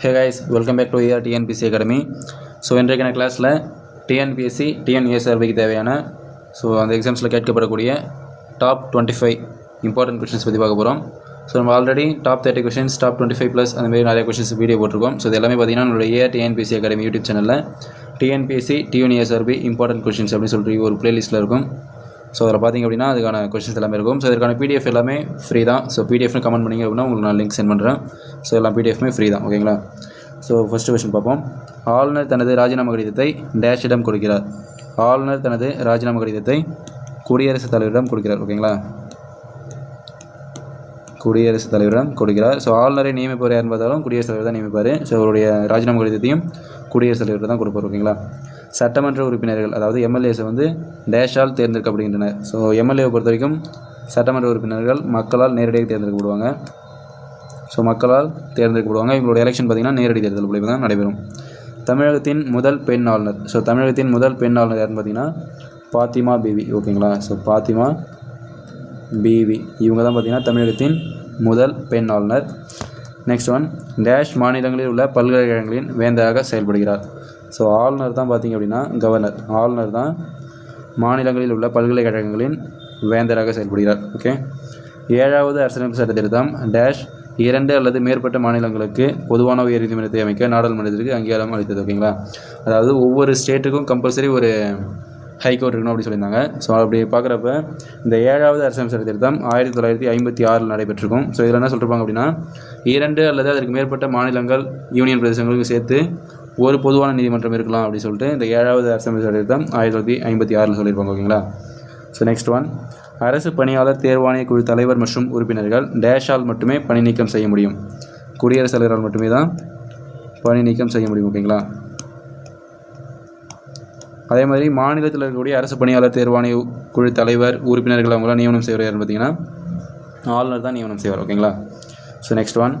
Hey guys welcome back to AR TNPC academy so இன்றைக்கான கிளாஸில் TNPSC டிஎன்ஏஎஸ்ஆர்பிக்கு தேவையான ஸோ அந்த எக்ஸாம்ஸில் கேட்கப்படக்கூடிய top twenty five important questions பற்றி பார்க்க போகிறோம் ஸோ நம்ம already top thirty questions top twenty five plus அந்த மாதிரி நிறைய கொஷின்ஸ் வீடியோ போட்டிருக்கோம். ஸோ இது எல்லாமே பார்த்தீங்கன்னா நம்மளுடைய ஏஆர் டிஎன்பிசி அகாடமி யூடியூப் சேனலில் டிஎன்பிஎஸ்சி டிஎன்ஏஎஸ்ஆர்பி இம்பார்ட்டன்ட் கொஷின்ஸ் அப்படின்னு சொல்லிட்டு ஒரு பிளேலிஸ்ட்டில் இருக்கும். ஸோ அதில் பார்த்தீங்க அப்படின்னா அதுக்கான கொஷின்ஸ் எல்லாமே இருக்கும். ஸோ இதற்கான பிடிஎஃப் எல்லாமே ஃப்ரீ தான். ஸோ பிடிஎஃப்னு கமெண்ட் பண்ணிங்க அப்படின்னா உங்களுக்கு நான் லிங்க் சென்ட் பண்ணுறேன் ஸோ எல்லாம் பிடிஎஃப்மே ஃப்ரீ தான். ஓகேங்களா ஸோ ஃபஸ்ட்டு கொஷின் பார்ப்போம். ஆளுநர் தனது ராஜினாமா கடிதத்தை டேஷிடம் கொடுக்கிறார். ஆளுநர் தனது ராஜினாமா கடிதத்தை குடியரசுத் தலைவரிடம் கொடுக்கிறார். ஓகேங்களா குடியரசுத் தலைவரிடம் கொடுக்கிறார். ஸோ ஆளுநரை நியமிப்பவர் யார் பார்த்தாலும் குடியரசுத் தலைவர் தான் நியமிப்பார். ஸோ அவருடைய ராஜினாமா கடிதத்தையும் குடியரசுத் தலைவர் தான் கொடுப்பார். ஓகேங்களா சட்டமன்ற உறுப்பினர்கள் அதாவது எம்எல்ஏஸை வந்து டேஷால் தேர்ந்தெடுக்கப்படுகின்றனர். ஸோ எம்எல்ஏவை பொறுத்த வரைக்கும் சட்டமன்ற உறுப்பினர்கள் மக்களால் நேரடியாக தேர்ந்தெடுக்கப்படுவாங்க. ஸோ மக்களால் தேர்ந்தெடுக்கப்படுவாங்க. இவங்களோட எலெக்ஷன் பார்த்திங்கன்னா நேரடி தேர்தல் முடிவு தான் நடைபெறும். தமிழகத்தின் முதல் பெண் ஆளுநர் ஸோ தமிழகத்தின் முதல் பெண் ஆளுநர் யாருன்னு பார்த்தீங்கன்னா பாத்திமா பிவி ஓகேங்களா? ஸோ பாத்திமா பிவி இவங்க தான் பார்த்திங்கன்னா தமிழகத்தின் முதல் பெண் ஆளுநர். நெக்ஸ்ட் ஒன் டேஷ் மாநிலங்களில் உள்ள பல்கலைக்கழகங்களின் வேந்தராக செயல்படுகிறார். ஸோ ஆளுநர் தான் பார்த்தீங்க அப்படின்னா கவர்னர் ஆளுநர் தான் மாநிலங்களில் உள்ள பல்கலைக்கழகங்களின் வேந்தராக செயல்படுகிறார். ஓகே ஏழாவது அரசியலமைப்பு சட்ட திருத்தம் டேஷ் இரண்டு அல்லது மேற்பட்ட மாநிலங்களுக்கு பொதுவான உயர் நீதிமன்றத்தை அமைக்க நாடாளுமன்றத்திற்கு அங்கீகாரம் அளித்தது. ஓகேங்களா அதாவது ஒவ்வொரு ஸ்டேட்டுக்கும் கம்பல்சரி ஒரு ஹைகோர்ட் இருக்கணும் அப்படி சொல்லியிருந்தாங்க. ஸோ அப்படி பார்க்குறப்ப இந்த ஏழாவது அரசியல் சட்ட திருத்தம் ஆயிரத்தி தொள்ளாயிரத்தி ஐம்பத்தி ஆறில் நடைபெற்றிருக்கும். ஸோ இதில் என்ன சொல்லிருப்பாங்க அப்படின்னா இரண்டு அல்லது அதற்கு மேற்பட்ட மாநிலங்கள் யூனியன் பிரதேசங்களுக்கு சேர்த்து ஒரு பொதுவான நீதிமன்றம் இருக்கலாம் அப்படின்னு சொல்லிட்டு இந்த ஏழாவது அரசியல் சட்ட ஆயிரத்தி தொள்ளாயிரத்தி ஐம்பத்தி ஆறில் சொல்லியிருப்பாங்க ஓகேங்களா? ஸோ நெக்ஸ்ட் ஒன் அரசு பணியாளர் தேர்வாணைய குழு தலைவர் மற்றும் உறுப்பினர்கள் டேஷால் மட்டுமே பணி நீக்கம் செய்ய முடியும். குடியரசுத் தலைவரால் மட்டுமே தான் பணி நீக்கம் செய்ய முடியும் ஓகேங்களா? அதே மாதிரி மாநிலத்தில் இருக்கக்கூடிய அரசு பணியாளர் தேர்வாணைய குழு தலைவர் உறுப்பினர்கள் அவங்களாம் நியமனம் செய்வார் யாருன்னு பார்த்தீங்கன்னா ஆளுநர் தான் நியமனம் செய்வார் ஓகேங்களா? ஸோ நெக்ஸ்ட் ஒன்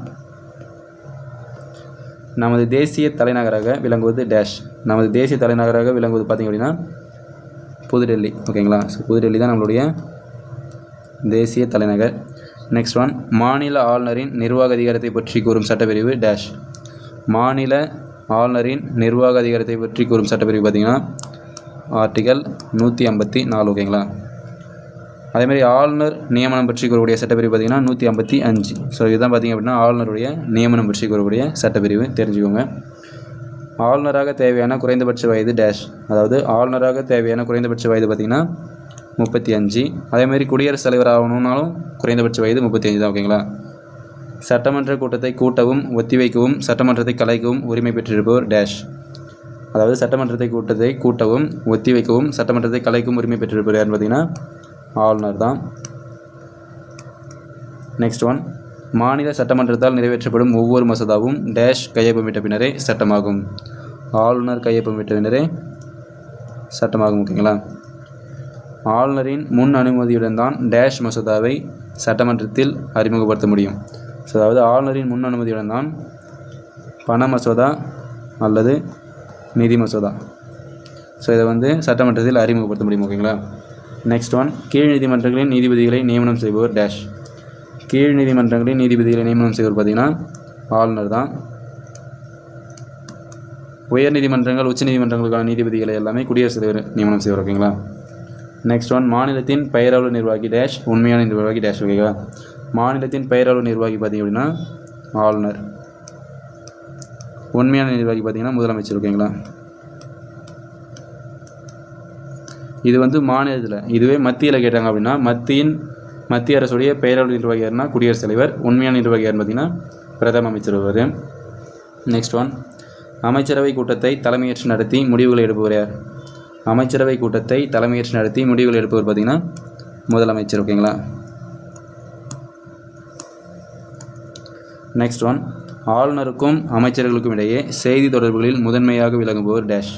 நமது தேசிய தலைநகராக விளங்குவது டேஷ் நமது தேசிய தலைநகராக விளங்குவது பார்த்திங்க அப்படின்னா புதுடெல்லி ஓகேங்களா? ஸோ புதுடெல்லி தான் நம்மளுடைய தேசிய தலைநகர். நெக்ஸ்ட் ஒன் மாநில ஆளுநரின் நிர்வாக அதிகாரத்தை பற்றி கூறும் சட்டப்பிரிவு டேஷ் மாநில ஆளுநரின் நிர்வாக அதிகாரத்தை பற்றி கூறும் சட்டப்பிரிவு பார்த்திங்கன்னா ஆர்டிகல் நூற்றி ஐம்பத்தி நாலு ஓகேங்களா? அதேமாதிரி ஆளுநர் நியமனம் பற்றி கூறக்கூடிய சட்டப்பிரிவு பார்த்திங்கன்னா நூற்றி ஐம்பத்தி அஞ்சு. ஸோ இதுதான் பார்த்திங்க அப்படின்னா ஆளுநருடைய நியமனம் பற்றி கூறக்கூடிய சட்டப்பிரிவு. தெரிஞ்சுக்கோங்க. ஆளுநராக தேவையான குறைந்தபட்ச வயது டேஷ் அதாவது ஆளுநராக தேவையான குறைந்தபட்ச வயது பார்த்திங்கன்னா முப்பத்தி அஞ்சு. அதேமாதிரி குடியரசுத் தலைவர் ஆகணும்னாலும் குறைந்தபட்ச வயது முப்பத்தி அஞ்சு தான் ஓகேங்களா? சட்டமன்ற கூட்டத்தை கூட்டவும் ஒத்திவைக்கவும் சட்டமன்றத்தை கலைக்கவும் உரிமை பெற்றிருப்பவர் டேஷ் அதாவது சட்டமன்றத்தை கூட்டத்தை கூட்டவும் ஒத்திவைக்கவும் சட்டமன்றத்தை கலைக்கும் உரிமை பெற்றிருப்பவர் யாருன்னு பார்த்தீங்கன்னா ஆளுநர் தான். நெக்ஸ்ட் ஒன் மாநில சட்டமன்றத்தால் நிறைவேற்றப்படும் ஒவ்வொரு மசோதாவும் டேஷ் கையொப்பமிட்ட பின்னரே சட்டமாகும். ஆளுநர் கையொப்பமிட்ட பின்னரே சட்டமாகும் ஓகேங்களா ஆளுநரின் முன் அனுமதியுடன் தான் டேஷ் மசோதாவை சட்டமன்றத்தில் அறிமுகப்படுத்த முடியும். ஸோ அதாவது ஆளுநரின் முன் அனுமதியுடன் தான் பண மசோதா அல்லது நிதி மசோதா. ஸோ இதை வந்து சட்டமன்றத்தில் அறிமுகப்படுத்த முடியும் ஓகேங்களா நெக்ஸ்ட் ஒன் கீழ் நீதிமன்றங்களின் நீதிபதிகளை நியமனம் செய்பவர் டேஷ் கீழ் நீதிமன்றங்களின் நீதிபதிகளை நியமனம் செய்வர் பார்த்திங்கன்னா ஆளுநர் தான். உயர் நீதிமன்றங்கள் உச்ச நீதிமன்றங்களுக்கான நீதிபதிகளை எல்லாமே குடியரசுத் தலைவர் நியமனம் செய்வார் ஓகேங்களா நெக்ஸ்ட் ஒன் மாநிலத்தின் பெயரளவு நிர்வாகி டேஷ் உண்மையான நிர்வாகி டேஷ் ஓகேங்களா மாநிலத்தின் பெயரளவு நிர்வாகி பார்த்திங்க அப்படின்னா ஆளுநர். உண்மையான நிர்வாகி பார்த்திங்கன்னா முதலமைச்சர் ஓகேங்களா இது வந்து மாநிலத்தில். இதுவே மத்தியில் கேட்டாங்க அப்படின்னா மத்தியின் மத்திய அரசுடைய பெயரளவு நிர்வாகி யாருன்னா குடியரசுத் தலைவர் உண்மையான நிர்வாகி யாருன்னு பார்த்தீங்கன்னா பிரதம அமைச்சர் வருவார் நெக்ஸ்ட் ஒன் அமைச்சரவை கூட்டத்தை தலைமையேற்று நடத்தி முடிவுகளை எடுப்பவர் யார்? அமைச்சரவை கூட்டத்தை தலைமையேற்று நடத்தி முடிவுகள் எடுப்பவர் பார்த்திங்கன்னா முதலமைச்சர் ஓகேங்களா நெக்ஸ்ட் ஒன் ஆளுநருக்கும் அமைச்சர்களுக்கும் இடையே செய்தி தொடர்புகளில் முதன்மையாக விளங்குபவர் டேஷ்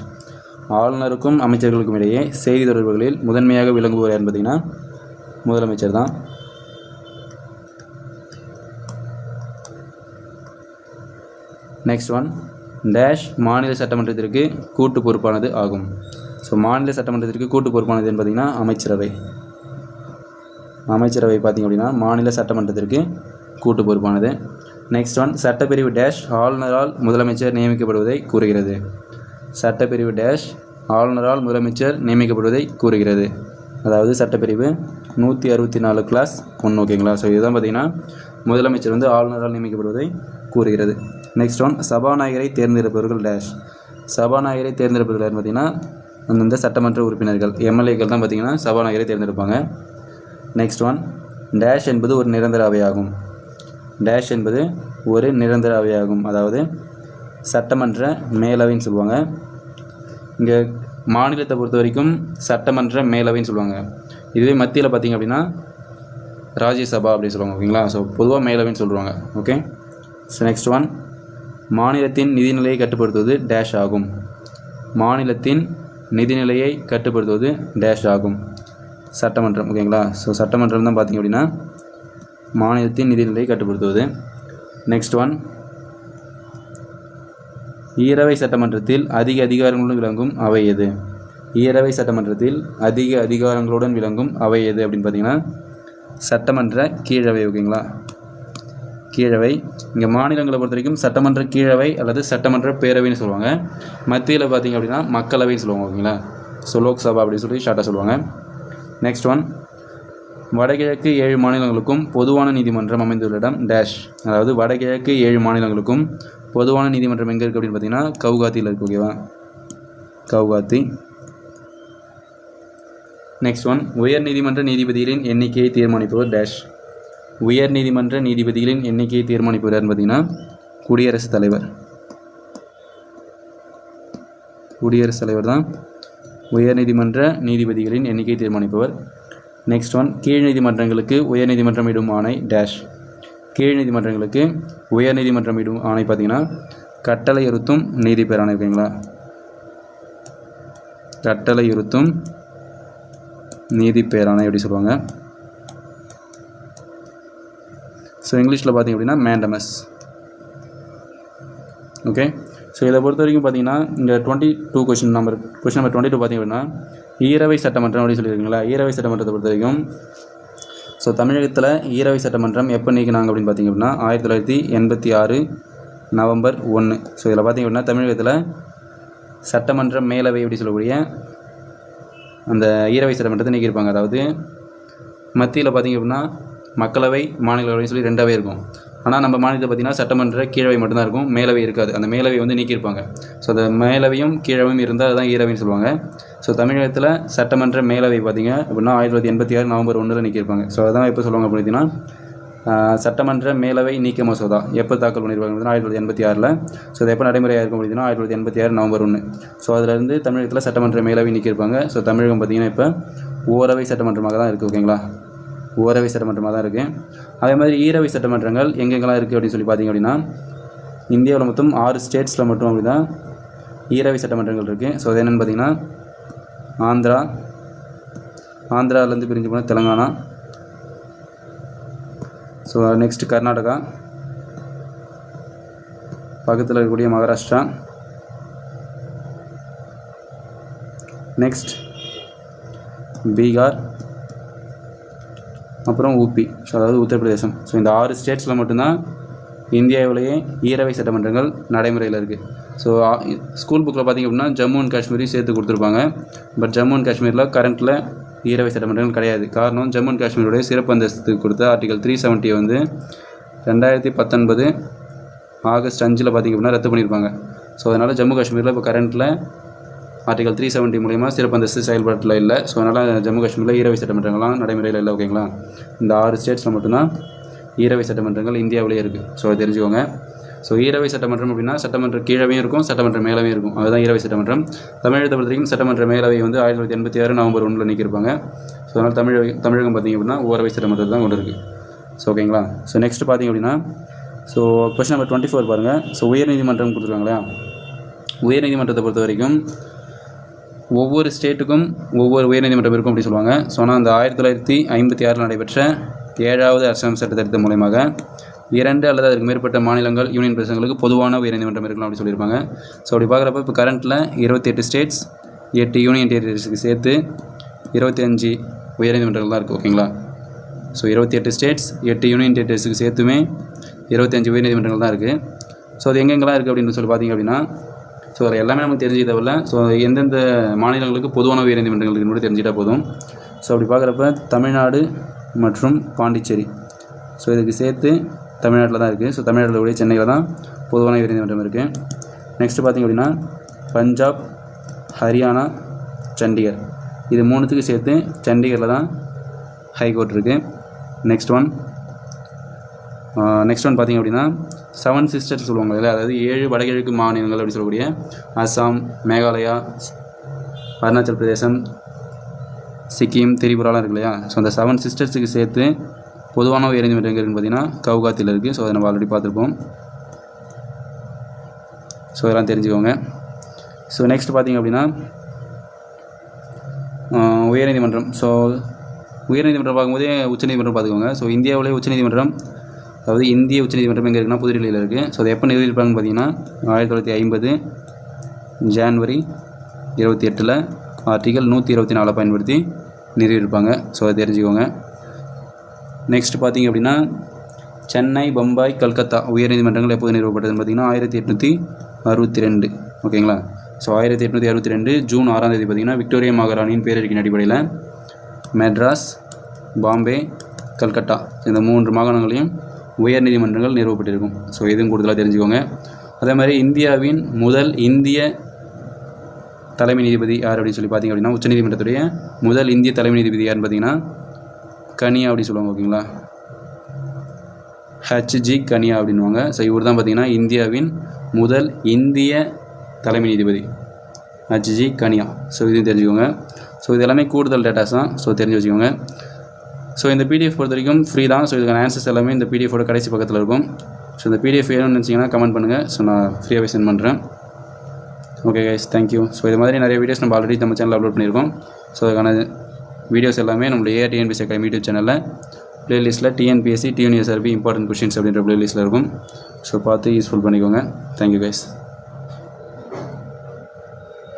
ஆளுநருக்கும் அமைச்சர்களுக்கும் இடையே செய்தி தொடர்புகளில் முதன்மையாக விளங்குபவர் யாருன்னு பார்த்தீங்கன்னா முதலமைச்சர் தான். நெக்ஸ்ட் ஒன் டேஷ் மாநில சட்டமன்றத்திற்கு கூட்டு பொறுப்பானது ஆகும். ஸோ மாநில சட்டமன்றத்திற்கு கூட்டு பொறுப்பானது பார்த்தீங்கன்னா அமைச்சரவை. அமைச்சரவை பார்த்திங்க அப்படின்னா மாநில சட்டமன்றத்திற்கு கூட்டு பொறுப்பானது. நெக்ஸ்ட் ஒன் சட்டப்பிரிவு டேஷ் ஆளுநரால் முதலமைச்சர் நியமிக்கப்படுவதை கூறுகிறது. சட்டப்பிரிவு டேஷ் ஆளுநரால் முதலமைச்சர் நியமிக்கப்படுவதை கூறுகிறது. அதாவது சட்டப்பிரிவு நூற்றி அறுபத்தி நாலு கிளாஸ் ஒன்று ஓகேங்களா ஸோ இதுதான் பார்த்தீங்கன்னா முதலமைச்சர் வந்து ஆளுநரால் நியமிக்கப்படுவதை கூறுகிறது. நெக்ஸ்ட் ஒன் சபாநாயகரை தேர்ந்தெடுப்பவர்கள் டேஷ். சபாநாயகரை தேர்ந்தெடுப்பவர்கள் யாருன்னு பார்த்தீங்கன்னா அந்தந்த சட்டமன்ற உறுப்பினர்கள் எம்எல்ஏக்கள் தான் பார்த்தீங்கன்னா சபாநாயகரை தேர்ந்தெடுப்பாங்க. நெக்ஸ்ட் ஒன் டேஷ் என்பது ஒரு நிரந்தர அவையாகும். டேஷ் என்பது ஒரு நிரந்தர அவையாகும். அதாவது சட்டமன்ற மேலவைன்னு சொல்லுவாங்க. இங்கே மாநிலத்தை பொறுத்த வரைக்கும் சட்டமன்ற மேலவைன்னு சொல்லுவாங்க. இதுவே மத்தியில் பார்த்தீங்க அப்படின்னா ராஜ்யசபா அப்படின்னு சொல்லுவாங்க ஓகேங்களா? ஸோ பொதுவாக மேலவைன்னு சொல்லுவாங்க ஓகே? ஸோ நெக்ஸ்ட் ஒன் மாநிலத்தின் நிதிநிலையை கட்டுப்படுத்துவது டேஷ் ஆகும். மாநிலத்தின் நிதிநிலையை கட்டுப்படுத்துவது டேஷ் ஆகும். சட்டமன்றம் ஓகேங்களா? ஸோ சட்டமன்றம் தான் பார்த்தீங்க அப்படின்னா மாநிலத்தின் நிதிநிலையை கட்டுப்படுத்துவது. நெக்ஸ்ட் ஒன் ஈரவை சட்டமன்றத்தில் அதிக அதிகாரங்களுடன் விளங்கும் அவை எது? ஈரவை சட்டமன்றத்தில் அதிக அதிகாரங்களுடன் விளங்கும் அவை எது அப்படின்னு பார்த்தீங்கன்னா சட்டமன்ற கீழவை ஓகேங்களா? கீழவை. இங்கே மாநிலங்களை பொறுத்த வரைக்கும் சட்டமன்ற கீழவை அல்லது சட்டமன்ற பேரவைன்னு சொல்லுவாங்க. மத்தியில் பார்த்தீங்க அப்படின்னா மக்களவைன்னு சொல்லுவாங்க ஓகேங்களா? ஸோ லோக்சபா அப்படின்னு சொல்லி ஷார்ட்டாக சொல்லுவாங்க. நெக்ஸ்ட் ஒன் வடகிழக்கு ஏழு மாநிலங்களுக்கும் பொதுவான நீதிமன்றம் அமைந்துள்ள இடம் டேஷ் அதாவது வடகிழக்கு ஏழு மாநிலங்களுக்கும் பொதுவான நீதிமன்றம் எங்கே இருக்குது அப்படின்னு பார்த்தீங்கன்னா கவுகாத்தியில் இருக்குது ஓகேவா கவுகாத்தி. நெக்ஸ்ட் ஒன் உயர் நீதிமன்ற நீதிபதிகளின் எண்ணிக்கையை தீர்மானிப்பவர் டேஷ் உயர் நீதிமன்ற நீதிபதிகளின் எண்ணிக்கையை தீர்மானிப்பவர்னு பார்த்தீங்கன்னா குடியரசுத் தலைவர். குடியரசுத் தலைவர் தான் உயர்நீதிமன்ற நீதிபதிகளின் எண்ணிக்கையை தீர்மானிப்பவர். நெக்ஸ்ட் ஒன் கீழ் நீதிமன்றங்களுக்கு உயர்நீதிமன்றம் இடும் ஆணை டேஷ் கீழ் நீதிமன்றங்களுக்கு உயர் நீதிமன்றம் இடும் ஆணை பார்த்தீங்கன்னா கட்டளையுறுத்தும் நீதி பேராணை ஓகேங்களா கட்டளையுறுத்தும் நீதி பேராணை எப்படி சொல்லுவாங்க. ஸோ இங்கிலீஷில் பார்த்தீங்க அப்படின்னா மேண்டமஸ் ஓகே ஸோ இதை பொறுத்த வரைக்கும் பார்த்தீங்கன்னா இந்த twenty two question number question number twenty two பார்த்தீங்க அப்படின்னா ஈரவை சட்டமன்றம் அப்படின்னு சொல்லியிருக்கீங்களா? ஈரவை சட்டமன்றத்தை பொறுத்த வரைக்கும் ஸோ தமிழகத்தில் ஈரவை சட்டமன்றம் எப்போ நீக்கினாங்க அப்படின்னு பார்த்தீங்க அப்படின்னா ஆயிரத்தி தொள்ளாயிரத்தி எண்பத்தி ஆறு நவம்பர் ஒன்று ஸோ இதில் பார்த்தீங்க அப்படின்னா தமிழகத்தில் சட்டமன்ற மேலவை அப்படி சொல்லக்கூடிய அந்த ஈரவை சட்டமன்றத்தை நீக்கியிருப்பாங்க. அதாவது மத்தியில் பார்த்தீங்க அப்படின்னா மக்களவை மாநிலங்களவைன்னு சொல்லி ரெண்டாவே இருக்கும். ஆனால் நம்ம மாநிலத்தில் பார்த்தீங்கன்னா சட்டமன்ற கீழவை மட்டும்தான் இருக்கும். மேலவை இருக்காது. அந்த மேலவை வந்து நீக்கியிருப்பாங்க. ஸோ அந்த மேலவையும் கீழவையும் இருந்தால் அதுதான் ஈரவைன்னு சொல்லுவாங்க. ஸோ தமிழகத்தில் சட்டமன்ற மேலவை பார்த்தீங்க அப்படின்னா ஆயிரத்தி தொள்ளாயிரத்தி எண்பத்தி ஆறு நவம்பர் ஒன்றில் நிற்கிருப்பாங்க ஸோ அதான் எப்போ சொல்லுவாங்க அப்படின்னா சட்டமன்ற மேலவை நீக்க மசோதா எப்போ தாக்கல் பண்ணியிருப்பாங்க அப்படின்னா ஆயிரத்தி தொள்ளாயிரத்தி எண்பத்தி ஆறில். ஸோ அது எப்போ நடைமுறையாக இருக்கும் அப்படின்னா ஆயிரத்தி தொள்ளாயிரத்தி எண்பத்தி ஆறு நவம்பர் ஒன்று ஸோ அதிலிருந்து தமிழகத்தில் சட்டமன்ற மேலவை நீக்கியிருப்பாங்க ஸோ தமிழகம் பார்த்தீங்கன்னா இப்போ ஓரவை சட்டமன்றமாக தான் இருக்குது ஓகேங்களா? ஓரவை சட்டமன்றமாக தான் இருக்குது அதே மாதிரி ஈரவை சட்டமன்றங்கள் எங்கெங்கெல்லாம் இருக்குது அப்படின்னு சொல்லி பார்த்தீங்க அப்படின்னா இந்தியாவில் மொத்தம் ஆறு ஸ்டேட்ஸில் மட்டும் அப்படி தான் ஈரவை சட்டமன்றங்கள் இருக்குது ஸோ அது என்னென்னு பார்த்தீங்கன்னா ஆந்திரா. ஆந்திராவிலேருந்து பிரிஞ்சு போனால் தெலுங்கானா. So next Karnataka. பக்கத்தில் இருக்கக்கூடிய மகாராஷ்டிரா. நெக்ஸ்ட் பீகார். அப்புறம் ஊபி. ஸோ அதாவது உத்தரப்பிரதேசம். ஸோ இந்த ஆறு ஸ்டேட்ஸில் மட்டும்தான் இந்தியாவிலேயே ஈரவை சட்டமன்றங்கள் நடைமுறையில் இருக்குது ஸோ ஸ்கூல் புக்கில் பார்த்திங்க அப்படின்னா ஜம்மு அண்ட் காஷ்மீரையும் சேர்த்து கொடுத்துருப்பாங்க. பட் ஜம்மு அண்ட் காஷ்மீரில் கரண்ட்டில் ஈரவை சட்டமன்றங்கள் கிடையாது. காரணம் ஜம்மு அண்ட் காஷ்மீருடைய சிறப்பு அந்தஸ்து கொடுத்த ஆர்டிகல் த்ரீ செவன்ட்டி வந்து ரெண்டாயிரத்தி பத்தொன்பது ஆகஸ்ட் அஞ்சில் பார்த்திங்க அப்படின்னா ரத்து பண்ணியிருப்பாங்க. ஸோ அதனால் ஜம்மு காஷ்மீரில் இப்போ கரண்ட்டில் ஆர்டிகல் த்ரீ செவன்ட்டி மூலிமா சிறப்பு அந்தஸ்து செயல்பாட்டில் இல்லை. ஸோ அதனால் ஜம்மு காஷ்மீரில் ஈரவை சட்டமன்றங்கள்லாம் நடைமுறையில் இல்லை ஓகேங்களா இந்த ஆறு ஸ்டேட்ஸில் மட்டும்தான் ஈரவை சட்டமன்றங்கள் இந்தியாவிலேயே இருக்குது ஸோ அதை தெரிஞ்சுக்கோங்க. ஸோ ஈரவை சட்டமன்றம் அப்படின்னா சட்டமன்ற கீழவையும் இருக்கும் சட்டமன்ற மேலவையும் இருக்கும். அதுதான் ஈரவை சட்டமன்றம். தமிழகத்தை பொறுத்த வரைக்கும் சட்டமன்ற மேலவை வந்து ஆயிரத்தி தொள்ளாயிரத்தி எண்பத்தி ஆறு நவம்பர் ஒன்றில் நிற்கிருப்பாங்க ஸோ அதனால் தமிழக தமிழகம் பார்த்திங்க அப்படின்னா ஓரவை சட்டமன்றத்தை தான் கொண்டு இருக்குது ஸோ ஓகேங்களா? ஸோ நெக்ஸ்ட் பார்த்திங்க அப்படின்னா so question number twenty four பாருங்கள் ஸோ உயர்நீதிமன்றம் கொடுத்துருக்காங்களா? உயர்நீதிமன்றத்தை பொறுத்த வரைக்கும் ஒவ்வொரு ஸ்டேட்டுக்கும் ஒவ்வொரு உயர்நீதிமன்றம் இருக்கும் அப்படின்னு சொல்லுவாங்க. ஸோ ஆனால் அந்த ஆயிரத்தி தொள்ளாயிரத்தி ஐம்பத்தி ஆறில் நடைபெற்ற ஏழாவது அரசியல் சட்ட திருத்தம் மூலயமாக இரண்டு அல்லது அதற்கு மேற்பட்ட மாநிலங்கள் யூனியன் பிரதேசங்களுக்கு பொதுவான உயர்நீதிமன்றம் இருக்கலாம் அப்படின்னு சொல்லியிருப்பாங்க. ஸோ அப்படி பார்க்குறப்ப இப்போ கரண்ட்டில் இருபத்தி எட்டு ஸ்டேட்ஸ் எட்டு யூனியன் டெரிட்டரிஸுக்கு சேர்த்து இருபத்தி அஞ்சு உயர்நீதிமன்றங்கள் தான் இருக்குது ஓகேங்களா ஸோ இருபத்தி எட்டு ஸ்டேட்ஸ் எட்டு யூனியன் டெரிட்டரிஸுக்கு சேர்த்துமே இருபத்தஞ்சு உயர்நீதிமன்றங்கள் தான் இருக்குது ஸோ அது எங்கெங்கெல்லாம் இருக்குது அப்படின்னு சொல்லி பார்த்தீங்க அப்படின்னா ஸோ அதில் எல்லாமே நமக்கு தெரிஞ்சுக்க தேவையில்ல ஸோ எந்தெந்த மாநிலங்களுக்கு பொதுவான உயர்நீதிமன்றங்கள் இருக்குன்னு மட்டும் போதும். ஸோ அப்படி பார்க்குறப்ப தமிழ்நாடு மற்றும் பாண்டிச்சேரி. ஸோ இதுக்கு சேர்த்து தமிழ்நாட்டில் தான் இருக்குது. ஸோ தமிழ்நாட்டில் கூட சென்னையில் தான் பொதுவான உயர்நீதிமன்றம் இருக்குது நெக்ஸ்ட்டு பார்த்திங்க அப்படின்னா பஞ்சாப் ஹரியானா சண்டிகர். இது மூணுத்துக்கு சேர்த்து சண்டிகரில் தான் ஹைகோர்ட் இருக்குது நெக்ஸ்ட் ஒன் நெக்ஸ்ட் ஒன் பார்த்திங்க அப்படின்னா செவன் சிஸ்டர்ஸ் சொல்லுவாங்க இல்லை அதாவது ஏழு வடகிழக்கு மாநிலங்கள் அப்படின்னு சொல்லக்கூடிய அஸ்ஸாம் மேகாலயா அருணாச்சல் பிரதேசம் சிக்கிம் திரிபுராலாம் இருக்கு இல்லையா? ஸோ அந்த செவன் சிஸ்டர்ஸுக்கு சேர்த்து பொதுவான உயர்நீதிமன்றம் எங்கே இருக்குன்னு பார்த்தீங்கன்னா கவுகாத்தில் இருக்குது ஸோ அதை நம்ம ஆல்ரெடி பார்த்துருப்போம். ஸோ இதெல்லாம் தெரிஞ்சுக்கோங்க. ஸோ நெக்ஸ்ட் பார்த்திங்க அப்படின்னா உயர்நீதிமன்றம். ஸோ உயர்நீதிமன்றம் பார்க்கும்போதே உச்சநீதிமன்றம் பார்த்துக்கோங்க. ஸோ இந்தியாவிலே உச்சநீதிமன்றம் அதாவது இந்திய உச்சநீதிமன்றம் எங்கே இருக்குன்னா புதுடில்லியில் இருக்குது ஸோ அதை எப்போ நிறுவியிருப்பாங்கன்னு பார்த்தீங்கன்னா ஆயிரத்தி தொள்ளாயிரத்தி ஐம்பது ஜான்வரி இருபத்தி எட்டில் ஆர்டிகல் நூற்றி இருபத்தி நாலை பயன்படுத்தி நிறுவியிருப்பாங்க. ஸோ அதை தெரிஞ்சுக்கோங்க. நெக்ஸ்ட் பார்த்தீங்க அப்படின்னா சென்னை பம்பாய் கல்கத்தா உயர்நீதிமன்றங்கள் எப்போது நிறுவப்பட்டதுன்னு பார்த்தீங்கன்னா ஆயிரத்தி எட்நூற்றி அறுபத்தி ரெண்டு. ஓகேங்களா? ஸோ ஆயிரத்தி எட்நூற்றி அறுபத்தி ரெண்டு ஜூன் ஆறாம் தேதி பார்த்தீங்கன்னா விக்டோரியா மகாராணியின் பேரறிக்கையின் அடிப்படையில் மெட்ராஸ் பாம்பே கல்கட்டா இந்த மூன்று மாகாணங்களையும் உயர்நீதிமன்றங்கள் நிறுவப்பட்டிருக்கும். ஸோ இதுவும் கூடுதலாக தெரிஞ்சுக்கோங்க. அதே மாதிரி இந்தியாவின் முதல் இந்திய தலைமை நீதிபதி யார் அப்படின்னு சொல்லி பார்த்தீங்க அப்படின்னா உச்சநீதிமன்றத்துடைய முதல் இந்திய தலைமை நீதிபதி யாருன்னு பார்த்தீங்கன்னா கனியா அப்படின்னு சொல்லுவாங்க ஓகேங்களா? ஹச்ஜி கனியா அப்படின்வாங்க ஸோ இவர் தான் பார்த்தீங்கன்னா இந்தியாவின் முதல் இந்திய தலைமை நீதிபதி. ஹச்ஜி கனியா. ஸோ இதையும் தெரிஞ்சுக்கோங்க. ஸோ இது எல்லாமே கூடுதல் டேட்டாஸ் தான். ஸோ தெரிஞ்சு வச்சுக்கோங்க. ஸோ இந்த பிடிஎஃப் பொறுத்த வரைக்கும் ஃப்ரீ தான். ஸோ இதுக்கான ஆன்சர்ஸ் எல்லாமே இந்த பிடிஎஃபோட கடைசி பக்கத்தில் இருக்கும். ஸோ இந்த பிடிஎஃப் வேணும்னு நினச்சிங்கன்னா கமெண்ட் பண்ணுங்கள் ஸோ நான் ஃப்ரீயாகவே சென்ட் பண்ணுறேன் ஓகே கைஸ் தேங்க்யூ ஸோ இது மாதிரி நிறைய வீடியோஸ் நம்ம ஆல்ரெடி நம்ம சேனலில் அப்லோட் பண்ணியிருக்கோம். ஸோ அதுக்கான வீடியோஸ் எல்லாமே நம்மளுடைய ஏஆர் டிஎன்பிஎஸ்சி அகாடமி யூடியூப் சேனலில் ப்ளேலிஸ்ட்டில் டிஎன்பிஎஸ்சி டிஎன்எஸ்ஆர்பி இம்பார்ட்டன்ட் கொஷின்ஸ் அப்படின்ற ப்ளேலிஸ்ட்டில் இருக்கும். ஸோ பார்த்து யூஸ்ஃபுல் பண்ணிக்கோங்க. Thank you guys